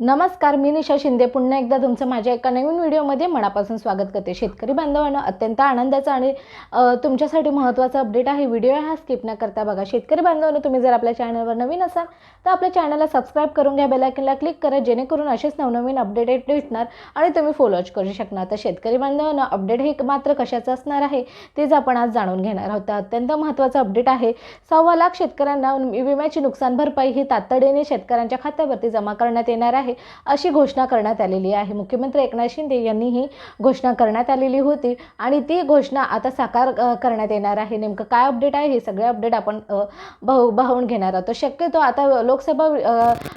नमस्कार मी निशा शिंदे. पुन्हा एकदा तुमचं माझ्या एका नवीन व्हिडिओमध्ये मनापासून स्वागत करते. शेतकरी बांधवांना अत्यंत आनंदाचा आणि तुमच्यासाठी महत्त्वाचा अपडेट आहे. व्हिडिओ हा स्किप न करता बघा. शेतकरी बांधवांना तुम्ही जर आपल्या चॅनलवर नवीन असाल तर आपल्या चॅनलला सबस्क्राईब करून घ्या. बेलायकनला क्लिक करा. जेणेकरून असेच नवनवीन अपडेट भेटणार आणि तुम्ही फॉलोच करू शकणार. तर शेतकरी बांधवांना अपडेट हे मात्र कशाचं असणार आहे तेच आपण आज जाणून घेणार आहोत. अत्यंत महत्त्वाचं अपडेट आहे सव्वा लाख शेतकऱ्यांना विम्याची नुकसान भरपाई ही तातडीने शेतकऱ्यांच्या खात्यावरती जमा करण्यात येणार आहे. अशी घोषणा करण्यात आलेली आहे. मुख्यमंत्री एकनाथ शिंदे यांनी ही घोषणा करण्यात आलेली होती आणि ती घोषणा आता साकार करण्यात येणार आहे. नेमकं काय अपडेट आहे हे सगळे अपडेट आपण अ, बहु घेणार आहोत. शक्यतो आता लोकसभा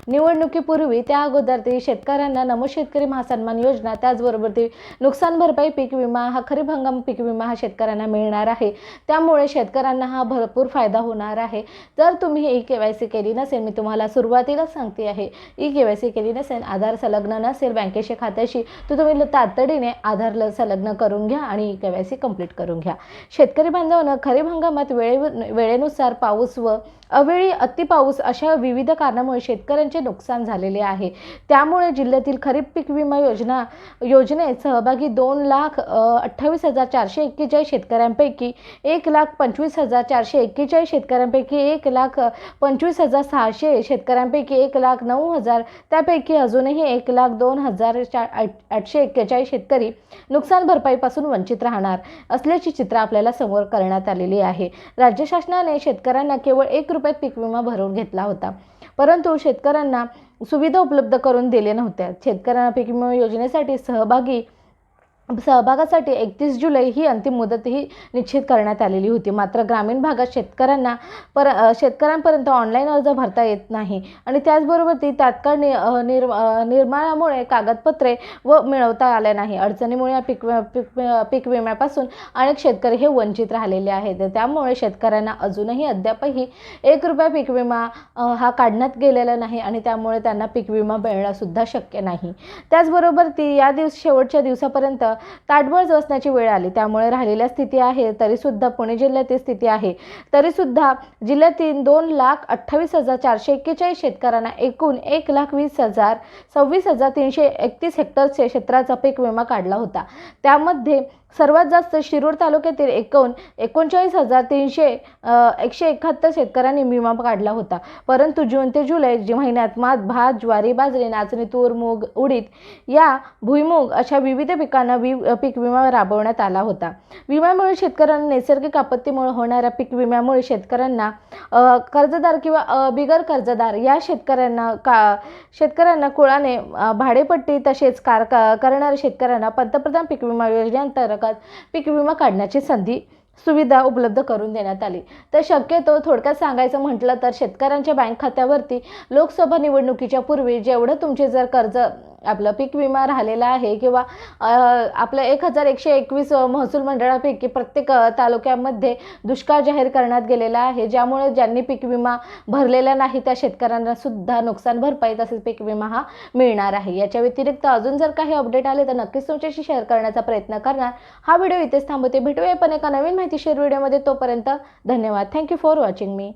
निवडणुकीपूर्वी त्या अगोदर ते शेतकऱ्यांना नमो शेतकरी महासन्मान योजना त्याचबरोबर ते नुकसान भरपाई पीक विमा हा खरीप हंगाम पीक विमा हा शेतकऱ्यांना मिळणार आहे. त्यामुळे शेतकऱ्यांना हा भरपूर फायदा होणार आहे. जर तुम्ही ई के वाय सी केली नसेल मी तुम्हाला सुरुवातीलाच सांगते आहे ई के वाय सी केली नसेल आधार संलग्न नसेल बँकेच्या खात्याशी तर तुम्ही तातडीने आधार ल- संलग्न करून घ्या आणि के वाय सी कंप्लीट करून घ्या. शेतकरी बांधवांना खरीप हंगामात वेळे वेळेनुसार पाऊस व अवेळी अतिपाऊस अशा विविध कारणामुळे शेतकऱ्यांचे नुकसान झालेले आहे. त्यामुळे जिल्ह्यातील खरीप पीक विमा योजना योजनेत सहभागी दोन लाख अठ्ठावीस हजार चारशे एक्केचाळीस शेतकऱ्यांपैकी एक लाख पंचवीस हजार चारशे एक्केचाळीस शेतकऱ्यांपैकी एक लाख पंचवीस हजार सहाशे शेतकऱ्यांपैकी एक लाख नऊ हजार त्यापैकी अजूनही एक लाख दोन हजार चा आठ- आठशे एक्केचाळीस शेतकरी नुकसान भरपाईपासून वंचित राहणार असल्याची चित्र आपल्याला समोर करण्यात आलेली आहे. राज्य शासनाने शेतकऱ्यांना केवळ एक रुपयात पीक विमा भरून घेतला होता. परंतु शेतकऱ्यांना सुविधा उपलब्ध करून दिल्या नव्हत्या. शेतकऱ्यांना पीक विमा योजनेसाठी सहभागी सहभागासाठी एकतीस जुलै ही अंतिम मुदतही निश्चित करण्यात आलेली होती. मात्र ग्रामीण भागात शेतकऱ्यांना पर शेतकऱ्यांपर्यंत ऑनलाईन अर्ज भरता येत नाही आणि त्याचबरोबर ती तात्काळ नि अ, निर निर्माणामुळे कागदपत्रे व मिळवता आल्या नाही. अडचणीमुळे या पीक पीक पीक विम्यापासून अनेक शेतकरी हे वंचित राहिलेले आहेत. त्यामुळे शेतकऱ्यांना अजूनही अद्यापही एक रुपया पीक विमा हा काढण्यात गेलेला नाही आणि त्यामुळे त्यांना पीक विमा मिळणंसुद्धा शक्य नाही. त्याचबरोबर ती या दिवस शेवटच्या दिवसापर्यंत ताटबळ बसण्याची वेळ आली. त्यामुळे राहिलेल्या स्थिती आहे तरीसुद्धा पुणे जिल्ह्यातील स्थिती आहे. तरीसुद्धा जिल्ह्यातील दोन लाख अठ्ठावीस हजार चारशे एक्केचाळीस शेतकऱ्यांना एकूण एक लाख वीस हजार सव्वीस हजार तीनशे एकतीस हेक्टरचे क्षेत्राचा पीक विमा काढला होता. त्यामध्ये सर्वात जास्त शिरूर तालुक्यातील एकूण एकोणचाळीस हजार तीनशे एकशे एकाहत्तर शेतकऱ्यांनी विमा काढला होता. परंतु जून ते जुलै जी महिन्यात मात भात ज्वारी बाजरी नाचणी तूर मूग उडीद या भुईमूग अशा विविध पिकांना वि पीक विमा राबवण्यात आला होता. विम्यामुळे शेतकऱ्यांना नैसर्गिक आपत्तीमुळे होणाऱ्या पीक विम्यामुळे शेतकऱ्यांना कर्जदार किंवा बिगर कर्जदार या शेतकऱ्यांना का शेतकऱ्यांना कुळाने भाडेपट्टी तसेच कार का- करणाऱ्या शेतकऱ्यांना पंतप्रधान पीक विमा योजनेअंतर्गत पीक विमा काढण्याची संधी सुविधा उपलब्ध करून देण्यात आली. तर शक्यतो थोडक्यात सांगायचं म्हटलं तर शेतकऱ्यांच्या बँक खात्यावरती लोकसभा निवडणुकीच्या पूर्वी जेवढं तुमचे जर कर्ज आपलं पीक विमा राहिलेला आहे किंवा आपलं एक हजार एकशे एकवीस महसूल मंडळापैकी प्रत्येक तालुक्यामध्ये दुष्काळ जाहीर करण्यात गेलेला आहे. ज्यामुळे ज्यांनी पीक विमा भरलेला नाही त्या शेतकऱ्यांना सुद्धा नुकसान भरपाई तसेच पीक विमा हा मिळणार आहे. याच्या व्यतिरिक्त अजून जर काही अपडेट आले तर नक्कीच तुमच्याशी शेअर करण्याचा प्रयत्न करणार. हा व्हिडिओ इथेच थांबवते. भेटूया पण एका नवीन माहिती शेअर व्हिडिओमध्ये. तोपर्यंत धन्यवाद. Thank you for watching me